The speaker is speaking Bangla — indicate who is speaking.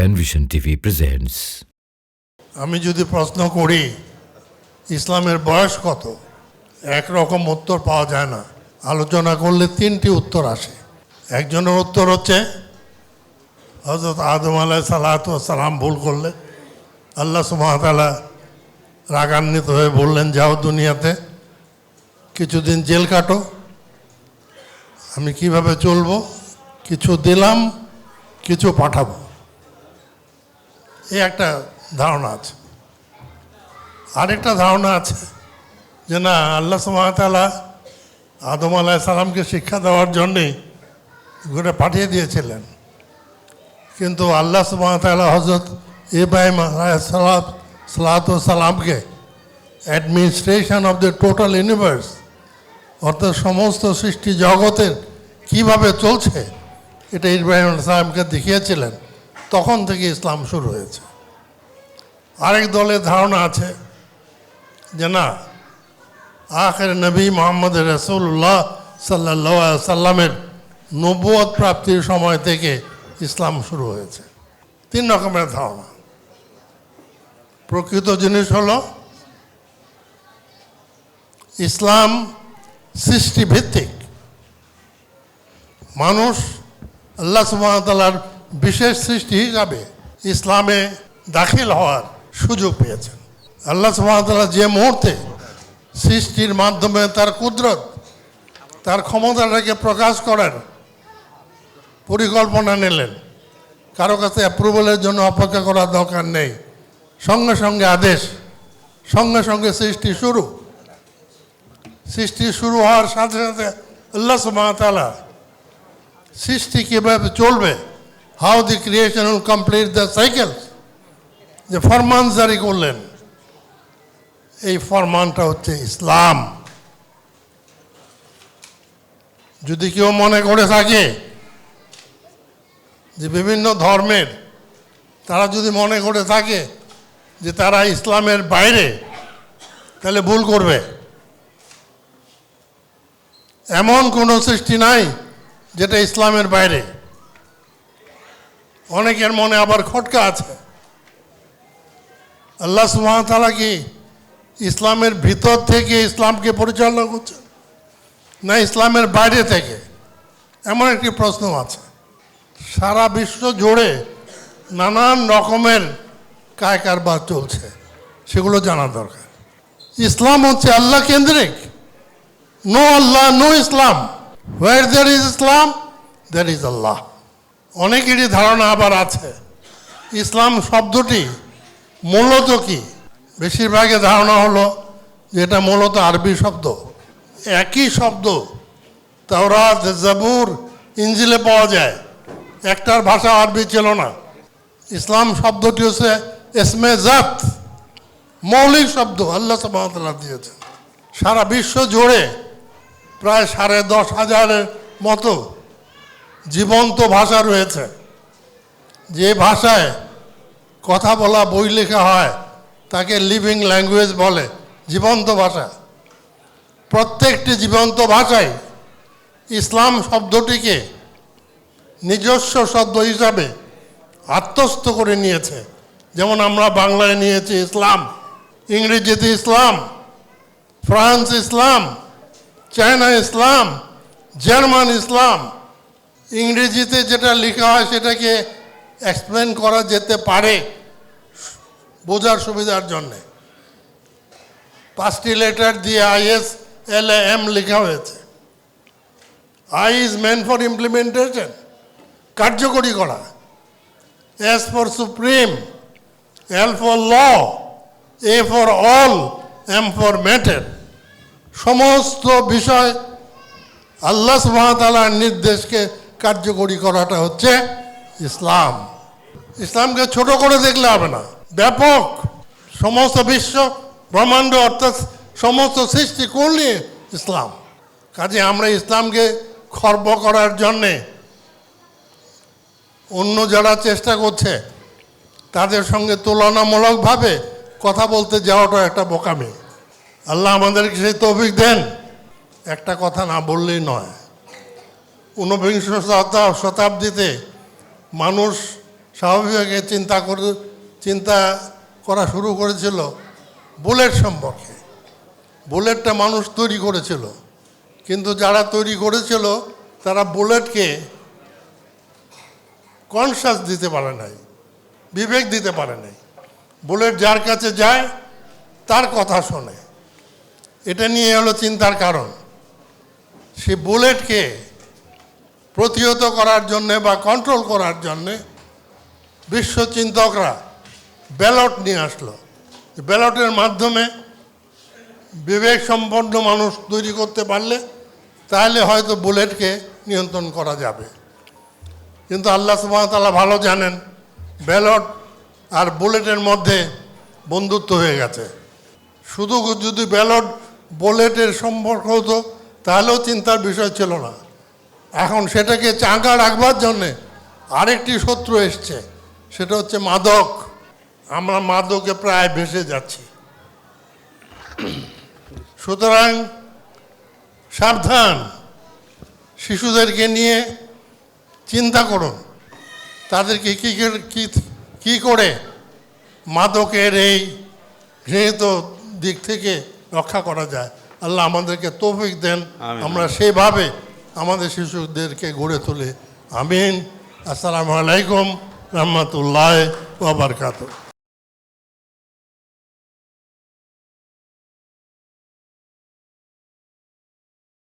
Speaker 1: Penvision TV presents.
Speaker 2: আমি যদি প্রশ্ন করি, ইসলামের বয়স কত? একরকম উত্তর পাওয়া যায় না। আলোচনা করলে তিনটি উত্তর আসে। একজনের উত্তর হচ্ছে হজরত আদম আলাহ সালাত সালাম ভুল করলে। আল্লাহ সুমাতালা রাগান্বিত হয়ে বললেন, যাও দুনিয়াতে, কিছুদিন জেল কাটো। আমি কীভাবে চলবো? কিছু দিলাম, কিছু পাঠাবো। এই একটা ধারণা আছে। আরেকটা ধারণা আছে যে না, আল্লাহ সুমাতালা আদম আলাহ সালামকে শিক্ষা দেওয়ার জন্যে ঘুরে পাঠিয়ে দিয়েছিলেন। কিন্তু আল্লাহ সুমাতালা হজরত ইব্রাহিম সালাম সালাত সালামকে administration of the total universe অর্থাৎ সমস্ত সৃষ্টি জগতের কীভাবে চলছে, এটা ইব্রাহিম সালামকে দেখিয়েছিলেন। তখন থেকে ইসলাম শুরু হয়েছে। আরেক দলের ধারণা আছে যে না, আখের নবী মোহাম্মদ রসুল্লাহ সাল্লাহ সাল্লামের নব্বত প্রাপ্তির সময় থেকে ইসলাম শুরু হয়েছে। তিন রকমের ধারণা। প্রকৃত জিনিস হলো, ইসলাম সৃষ্টিভিত্তিক। মানুষ আল্লাহ সুবাহতালার বিশেষ সৃষ্টি হিসাবে ইসলামে দাখিল হওয়ার সুযোগ পেয়েছেন। আল্লাহ সুবাহতাল্লাহ যে মুহূর্তে সৃষ্টির মাধ্যমে তার কুদরত, তার ক্ষমতাটাকে প্রকাশ করার পরিকল্পনা নিলেন। কারও কাছে অ্যাপ্রুভালের জন্য অপেক্ষা করার দরকার নেই। সঙ্গে সঙ্গে আদেশ, সঙ্গে সঙ্গে সৃষ্টি শুরু। সৃষ্টি শুরু হওয়ার সাথে সাথে আল্লাহ সুবাহতালা সৃষ্টি কীভাবে চলবে how the creation will complete the cycle যে ফরমান জারি করলেন। এই ফরমানটা হচ্ছে ইসলাম। যদি কেউ মনে করে থাকে যে বিভিন্ন ধর্মের, তারা যদি মনে করে থাকে যে তারা ইসলামের বাইরে, তাহলে ভুল করবে। এমন কোনো সৃষ্টি নাই যেটা ইসলামের বাইরে। অনেকের মনে আবার খটকা আছে। আল্লাহ সুহামতালা কি ইসলামের ভিতর থেকে ইসলামকে পরিচালনা করছে না ইসলামের বাইরে থেকে? এমন একটি প্রশ্ন আছে। সারা বিশ্ব জুড়ে নানান রকমের কায় কারবার চলছে। সেগুলো জানা দরকার। ইসলাম হচ্ছে আল্লাহ কেন্দ্রিক। No Allah no Islam where there is Islam there is Allah অনেকেরই ধারণা আবার আছে। ইসলাম শব্দটি মূলত কি? বেশিরভাগের ধারণা হলো যে এটা মূলত আরবি শব্দ। একই শব্দ তাওরাত, জাবুর ইঞ্জিলে পাওয়া যায়। একটার ভাষা আরবি ছিল না। ইসলাম শব্দটি হচ্ছে এসমে জাত, মৌলিক শব্দ আল্লাহ সাবাহতাল্লাহ দিয়েছেন। সারা বিশ্ব জুড়ে প্রায় সাড়ে দশ হাজারের মতো জীবন্ত ভাষা রয়েছে। যে ভাষায় কথা বলা, বই লেখা হয়, তাকে লিভিং ল্যাঙ্গুয়েজ বলে, জীবন্ত ভাষা। প্রত্যেকটি জীবন্ত ভাষায় ইসলাম শব্দটিকে নিজস্ব শব্দ হিসাবে আত্মস্থ করে নিয়েছে। যেমন আমরা বাংলায় নিয়েছি ইসলাম, ইংরেজিতে Islam, France Islam, China Islam, German Islam ইংরেজিতে যেটা লেখা হয় সেটাকে এক্সপ্লেন করা যেতে পারে বোঝার সুবিধার জন্যে। পাঁচটি লেটার দিয়ে আইএস এল এম লেখা হয়েছে। I is meant for implementation কার্যকরী করা। S for supreme L for law A for all M for matter সমস্ত বিষয় আল্লাহ সুহামতালার নির্দেশকে কার্যকরী করাটা হচ্ছে ইসলাম। ইসলামকে ছোট করে দেখলে হবে না। ব্যাপক সমস্ত বিশ্ব ব্রহ্মাণ্ড অর্থাৎ সমস্ত সৃষ্টি করলে ইসলাম। কাজে আমরা ইসলামকে খর্ব করার জন্যে অন্য যারা চেষ্টা করছে, তাদের সঙ্গে তুলনামূলকভাবে কথা বলতে যাওয়াটা একটা বোকামি। আল্লাহ আমাদেরকে সেই তৌফিক দেন। একটা কথা না বললেই নয়। ঊনবিংশ শতা- শতাব্দীতে মানুষ স্বাভাবিকভাবে চিন্তা করে, চিন্তা করা শুরু করেছিল বুলেট সম্পর্কে। বুলেটটা মানুষ তৈরি করেছিল। কিন্তু যারা তৈরি করেছিল, তারা বুলেটকে কনসাস দিতে পারে নাই, বিবেক দিতে পারে নাই। বুলেট যার কাছে যায়, তার কথা শোনে। এটা নিয়ে হলো চিন্তার কারণ। সে বুলেটকে প্রতিহত করার জন্যে বা কন্ট্রোল করার জন্যে বিশ্বচিন্তকরা ব্যালট নিয়ে আসলো। ব্যালটের মাধ্যমে বিবেক সম্পন্ন মানুষ তৈরি করতে পারলে তাহলে হয়তো বুলেটকে নিয়ন্ত্রণ করা যাবে। কিন্তু আল্লাহ সুবাহতাল্লাহ ভালো জানেন ব্যালট আর বুলেটের মধ্যে বন্ধুত্ব হয়ে গেছে। শুধু যদি ব্যালট বুলেটের সম্পর্ক হতো, তাহলেও চিন্তার বিষয় ছিল না। এখন সেটাকে চাঙ্গা রাখবার জন্যে আরেকটি শত্রু এসছে সেটা হচ্ছে মাদক। আমরা মাদকে প্রায় ভেসে যাচ্ছি। সুতরাং সাবধান শিশুদেরকে নিয়ে চিন্তা করুন। তাদেরকে কী কী কী করে মাদকের এই ঘৃণিত দিক থেকে রক্ষা করা যায়। আল্লাহ আমাদেরকে তৌফিক দেন। আমরা সেভাবে আমাদের শিশুদেরকে গড়ে তোলে। আমিন। আসসালামু আলাইকুম রহমতুল্লাহ ওবরকাত